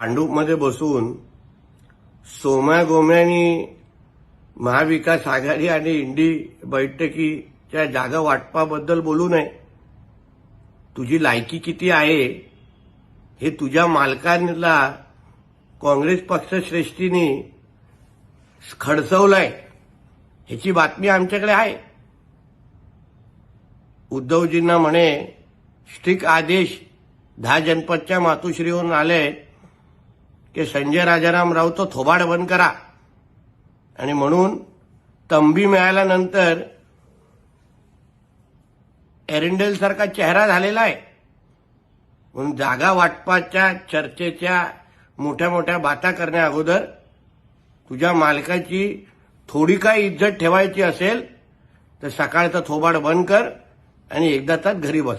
भांडूपमध्ये बसून सोम्या गोम्यानी महाविकास आघाडी आणि इंडी बैठकीच्या जागा वाटपाबद्दल बोलू नये. तुझी लायकी किती आहे हे तुझ्या मालकांना काँग्रेस पक्षश्रेष्ठीने खडसवलंय. ह्याची बातमी आमच्याकडे आहे. उद्धवजींना म्हणे स्ट्रिक आदेश दहा जनपदच्या मातोश्रीहून आले की संजय राजाराम राऊत थोबाड बंद करा. आणि म्हणून तंबी मिळाल्यानंतर एरिंडेल सारखा चेहरा झालेला आहे. म्हणून जागा वाटपाच्या चर्चेच्या मोठ्या मोठ्या बाता करण्या अगोदर तुझ्या मालकाची थोडी काय इज्जत ठेवायची असेल तर सकाळचा थोबाड बंद कर आणि एकदा तात घरी बस.